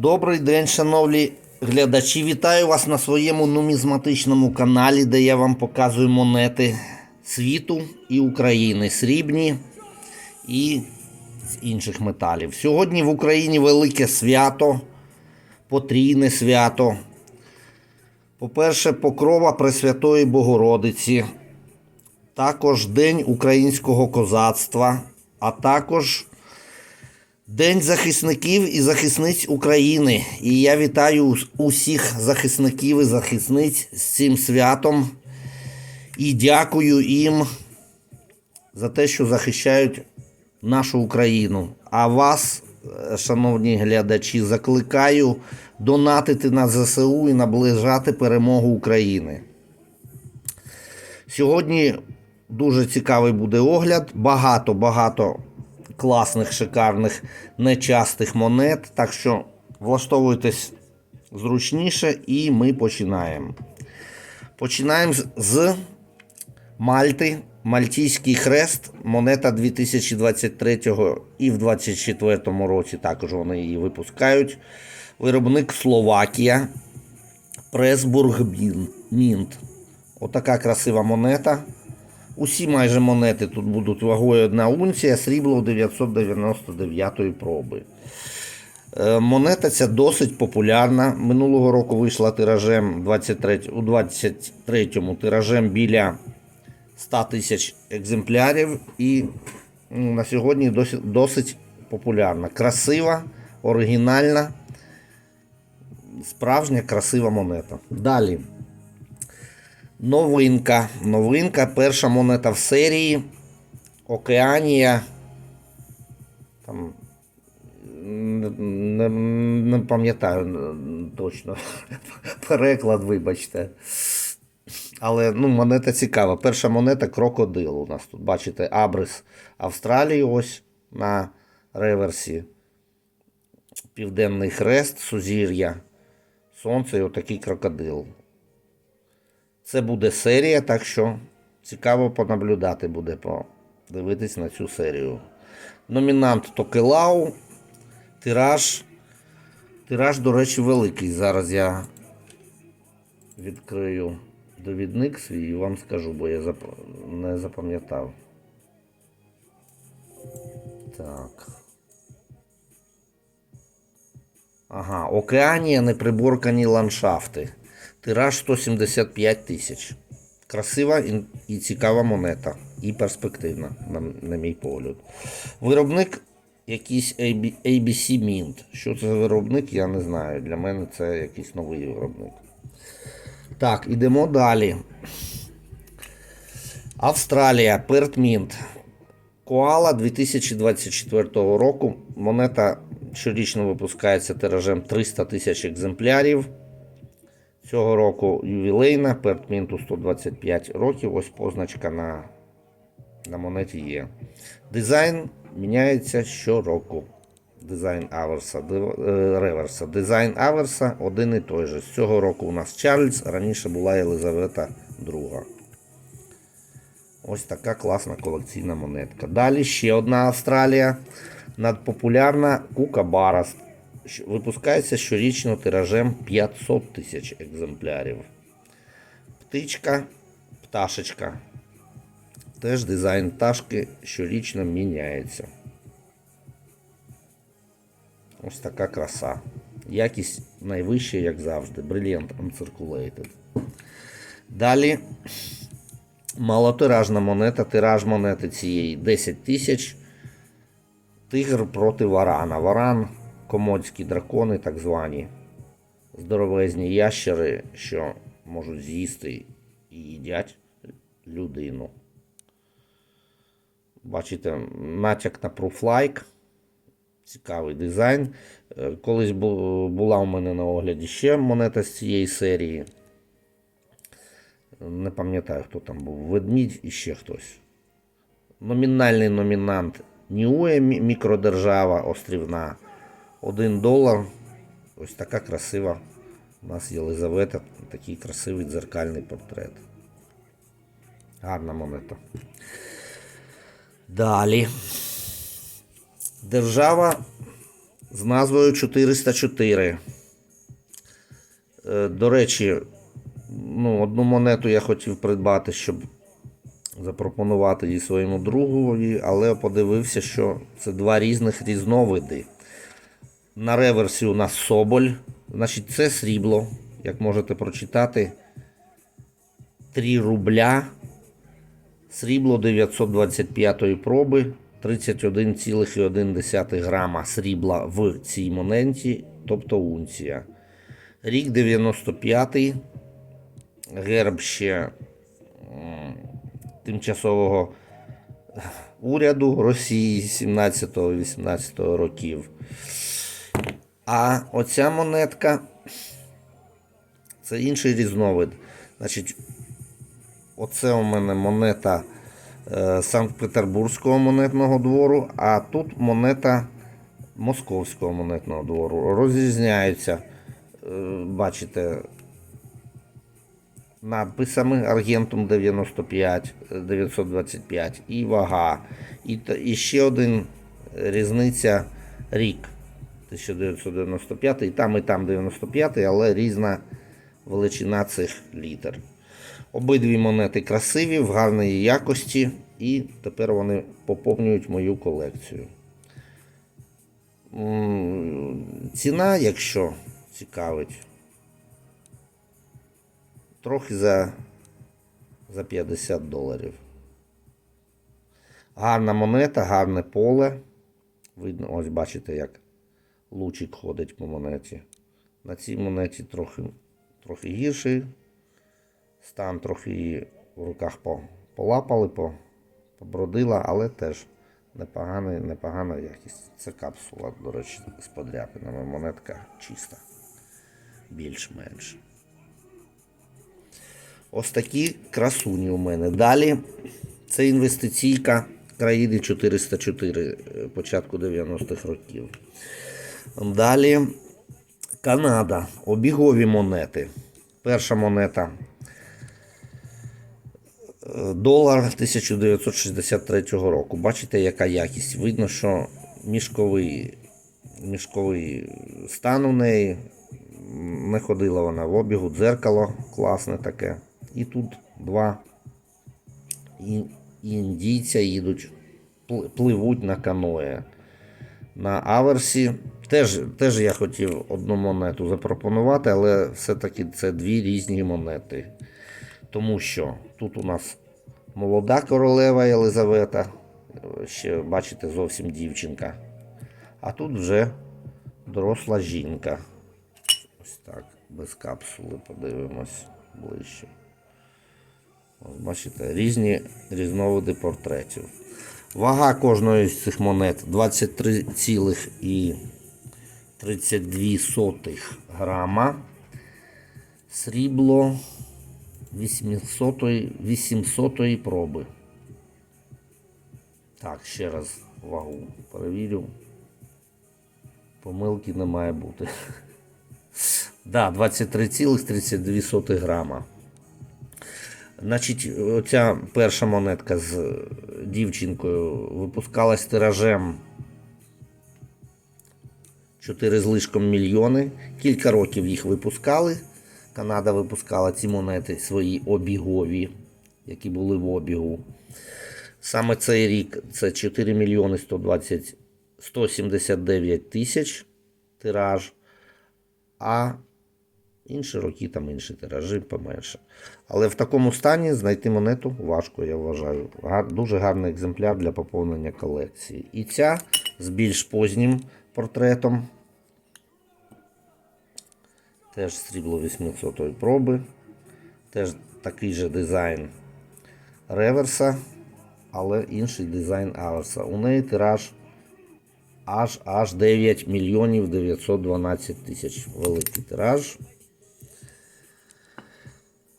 Добрий день, шановні глядачі. Вітаю вас на своєму нумізматичному каналі, де я вам показую монети світу і України, срібні і інших металів. Сьогодні в Україні велике свято, потрійне свято. По-перше, покрова Пресвятої Богородиці, також День українського козацтва, а також День захисників і захисниць України. І я вітаю усіх захисників і захисниць з цим святом. І дякую їм за те, що захищають нашу Україну. А вас, шановні глядачі, закликаю донатити на ЗСУ і наближати перемогу України. Сьогодні дуже цікавий буде огляд. Багато, багато класних, шикарних, нечастих монет. Так що влаштовуйтесь зручніше і ми починаємо. Починаємо з- Мальти. Мальтійський хрест, монета 2023 і в 2024 році також вони її випускають. Виробник Словакія. Пресбург Мін- Мінт. Отака красива монета. Усі майже монети тут будуть вагою 1 унція, срібло 999 проби. Е, Монета ця досить популярна. Минулого року вийшла тиражем 23, у 23-му тиражем біля 100 тисяч екземплярів. І ну, на сьогодні досить, досить популярна. Красива, оригінальна, справжня красива монета. Далі. Новинка. Новинка. Перша монета в серії. Океанія. Там. Не, не, пам'ятаю точно. Переклад, вибачте. Але ну, монета цікава. Перша монета крокодил. У нас тут, бачите, Абрис Австралії ось на реверсі. Південний хрест, сузір'я, сонце і отакий крокодил. Це буде серія, так що цікаво понаблюдати буде, подивитись на цю серію. Номінант Токелау, тираж. Тираж, до речі, великий. Зараз я відкрию довідник свій і вам скажу, бо я зап- не запам'ятав. Так. Ага, Океанія неприборкані ландшафти. Тираж 175 тисяч. Красива і, цікава монета. І перспективна, на, на мій погляд. Виробник якийсь ABC Mint. Що це за виробник, я не знаю. Для мене це якийсь новий виробник. Так, ідемо далі. Австралія, Перт Мінт. Коала 2024 року. Монета щорічно випускається тиражем 300 тисяч екземплярів. Цього року ювілейна, Пертмінту 125 років. Ось позначка на, на монеті є. Дизайн міняється щороку. Дизайн Аверса, е, реверса. Дизайн Аверса один і той же. З цього року у нас Чарльз, раніше була Єлизавета II. Ось така класна колекційна монетка. Далі ще одна Австралія. Надпопулярна Кукабара. Щ- Випускається щорічно тиражем 500 тисяч екземплярів. Птичка, пташечка. Теж дизайн пташки щорічно міняється. Ось така краса. Якість найвища, як завжди. Brilliant Uncirculated. Далі малотиражна монета. Тираж монети цієї 10 тисяч. Тигр проти варана. Варан комодські дракони, так звані. Здоровезні ящери, що можуть з'їсти і їдять людину. Бачите, натяк на Proof-like. Цікавий дизайн. Е, Колись була у мене на огляді ще монета з цієї серії. Не пам'ятаю, хто там був. Ведмідь і ще хтось. Номінальний номінант Ніуе мікродержава острівна. 1 долар. Ось така красива. У нас Єлизавета, такий красивий дзеркальний портрет. Гарна монета. Далі. Держава з назвою 404. Е, До речі, ну, одну монету я хотів придбати, щоб запропонувати її своєму другові, але подивився, що це два різних різновиди. На реверсі у нас Соболь. Значить, це срібло, як можете прочитати. 3 рубля. Срібло 925 проби. 31,1 грама срібла в цій монеті, тобто унція. Рік 95 герб ще тимчасового уряду Росії 17-18 років. А оця монетка це інший різновид. Значить, оце у мене монета е, Санкт-Петербурзького монетного двору, а тут монета Московського монетного двору. Розрізняються, е, бачите, надписами Аргентум 95, е, 925 і вага. І, і ще один різниця рік 1995, і там, і там 95, але різна величина цих літер. Обидві монети красиві, в гарної якості, і тепер вони поповнюють мою колекцію. Ціна, якщо цікавить, трохи за, за 50 доларів. Гарна монета, гарне поле. Видно, ось бачите, як лучик ходить по монеті. На цій монеті трохи, трохи гірший. Стан трохи її в руках полапали, побродила, але теж непоганий, непогана якість. Це капсула, до речі, з подряпинами. Монетка чиста. Більш-менш. Ось такі красуні у мене. Далі це інвестиційка країни 404 е, початку 90-х років. Далі Канада. Обігові монети. Перша монета. Долар 1963 року. Бачите, яка якість. Видно, що мішковий, мішковий стан у неї. Не ходила вона в обігу, дзеркало класне таке. І тут два індійця їдуть, пливуть на каное. На аверсі. Теж, теж я хотів одну монету запропонувати, але все-таки це дві різні монети. Тому що тут у нас молода королева Єлизавета, ще бачите, зовсім дівчинка. А тут вже доросла жінка. Ось так, без капсули подивимось ближче. Ось бачите, різні різновиди портретів. Вага кожної з цих монет 23,32 грама. Срібло 800, 800 проби. Так, ще раз вагу перевірю. Помилки не має бути. Да, 23,32 грама. Значить, оця перша монетка з дівчинкою випускалась тиражем 4 з лишком мільйони. Кілька років їх випускали. Канада випускала ці монети свої обігові, які були в обігу. Саме цей рік це 4 мільйони 120, 179 тисяч тираж. А інші роки там інші тиражі поменше. Але в такому стані знайти монету важко, я вважаю. Гар- Дуже гарний екземпляр для поповнення колекції. І ця з більш познім портретом. Теж срібло 800 проби. Теж такий же дизайн реверса, але інший дизайн аверса. У неї тираж аж аж 9 мільйонів 912 тисяч. Великий тираж.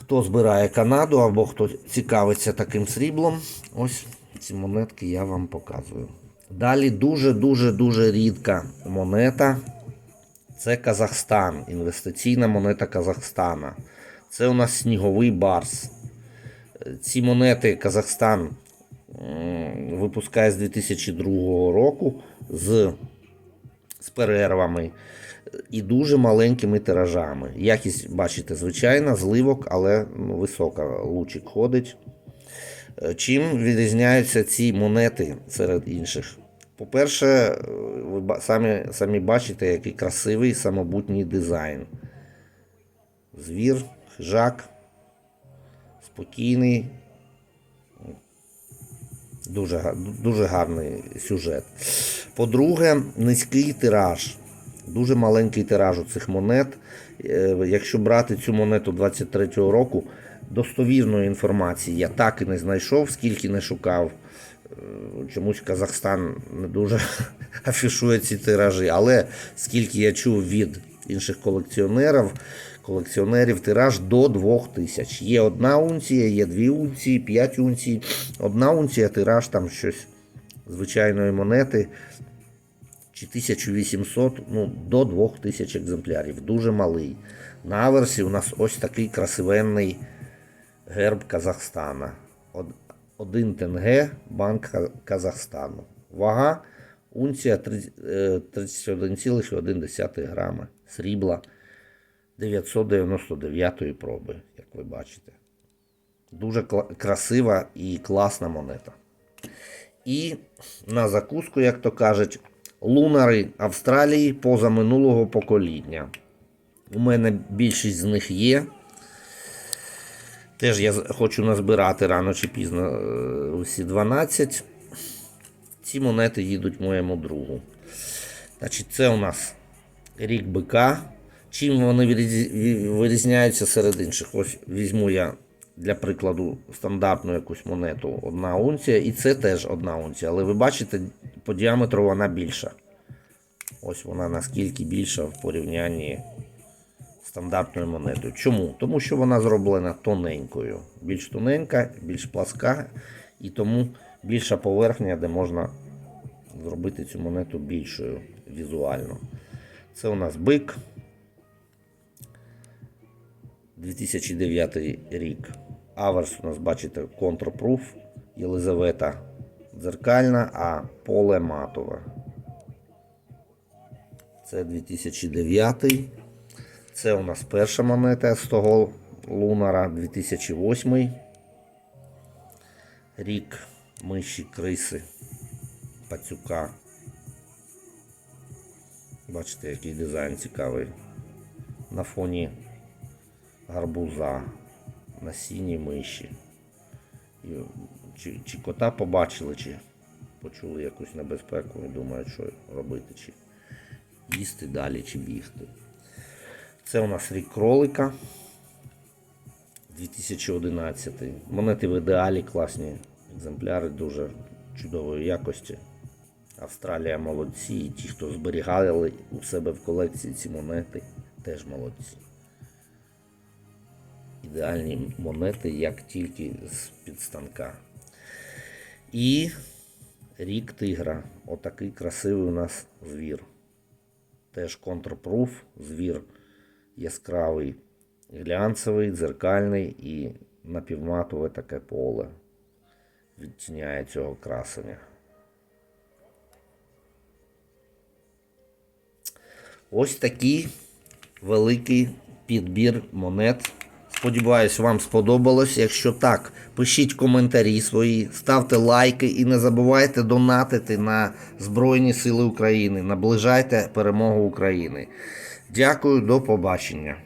Хто збирає Канаду або хто цікавиться таким сріблом, ось ці монетки я вам показую. Далі дуже-дуже-дуже рідка монета. Це Казахстан, інвестиційна монета Казахстана. Це у нас сніговий барс. Ці монети Казахстан випускає з 2002 року з з перервами і дуже маленькими тиражами. Якість, бачите, звичайна, зливок, але ну, висока. Лучик ходить. Е, Чим відрізняються ці монети серед інших? По-перше, е, ви самі, самі бачите, який красивий самобутній дизайн. Звір, хижак, спокійний. Дуже, дуже гарний сюжет. По-друге, низький тираж. Дуже маленький тираж у цих монет. Е, Якщо брати цю монету 23-го року, достовірної інформації я так і не знайшов, скільки не шукав. Е, Чомусь Казахстан не дуже афішує ці тиражі, але скільки я чув від інших колекціонерів, колекціонерів тираж до 2000. Є одна унція, є дві унції, п'ять унцій. Одна унція тираж там щось звичайної монети чи 1800, ну, до 2000 екземплярів. Дуже малий. На аверсі у нас ось такий красивенний герб Казахстана. Од- Один тенге Банк Казахстану. Вага унція е, 31,1 грама. Срібла 999 проби, як ви бачите. Дуже красива і класна монета. І на закуску, як то кажуть, лунари Австралії позаминулого покоління. У мене більшість з них є. Теж я хочу назбирати рано чи пізно е, усі 12. Ці монети їдуть моєму другу. Значить, це у нас рік бика. Чим вони вирізняються серед інших? Ось візьму я для прикладу стандартну якусь монету одна унція, і це теж одна унція. Але ви бачите, по діаметру вона більша. Ось вона наскільки більша в порівнянні з стандартною монетою. Чому? Тому що вона зроблена тоненькою. Більш тоненька, більш пласка, і тому більша поверхня, де можна зробити цю монету більшою візуально. Це у нас бик. 2009 рік. Аверс у нас, бачите, контрпруф, Єлизавета дзеркальна, а поле матове. Це 2009. Це у нас перша монета з того лунара 2008. Рік миші, криси, пацюка. Бачите, який дизайн цікавий. На фоні гарбуза, на сіній миші. І, чи, чи кота побачили, чи почули якусь небезпеку і думають, що робити, чи їсти далі, чи бігти. Це у нас рік кролика 2011. Монети в ідеалі, класні екземпляри, дуже чудової якості. Австралія молодці, і ті, хто зберігали у себе в колекції ці монети, теж молодці. Ідеальні монети, як тільки з підстанка. І рік тигра. Отакий красивий у нас звір. Теж контрпруф, звір яскравий, глянцевий, дзеркальний і напівматове таке поле відтіняє цього красення. Ось такий великий підбір монет. Сподіваюсь, вам сподобалось. Якщо так, пишіть коментарі свої, ставте лайки і не забувайте донатити на Збройні Сили України. Наближайте перемогу України. Дякую, до побачення.